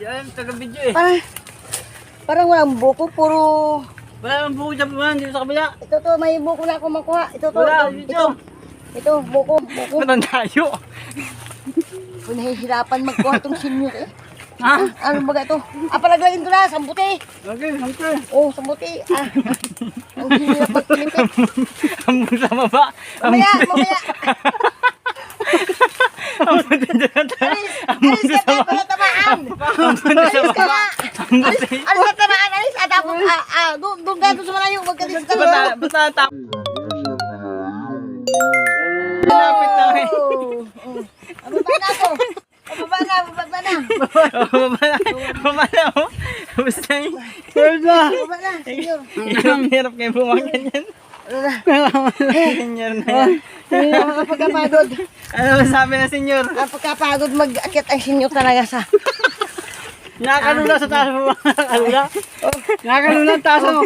Yan, taga-video eh. Parang, parang walang buko, puro... Wala nang buko dyan man, dito sa kabila. Ito to, may buko na ako makuha. Ito to, Wala, ito, ito, ito, buko, buko. Matang tayo. Nahihirapan magkuha itong senior eh. Ha? Ano ba ito? Ah, palaglayin ko na, sambuti. Okay, okay. Oh, sambuti. Ah, ang hirap magpilipit. Ang sa baba. Ang Mamaya, mamaya. Alis, alis ka na, para tamaan. Alis ka na. Alis, alis ka tamaan, alis. At ako, ah, ah, doon, ka, doon sa malayo, magkalis ka. Basta, basta tap. Lapit na eh. Oh, oh. Baba na ako. Baba na, baba na. Baba na, baba na oh. Basta yun. Baba. Baba na. Hirap, hirap kayo bumakan yan. Na? Senyor na yan. Hindi na makapagkapagod. Ano masabi na senyor? Ang pagkapagod mag-akit ang senior talaga sa... Nakakalula sa taas mo. Nakakalula. Nakakalula ang taas mo.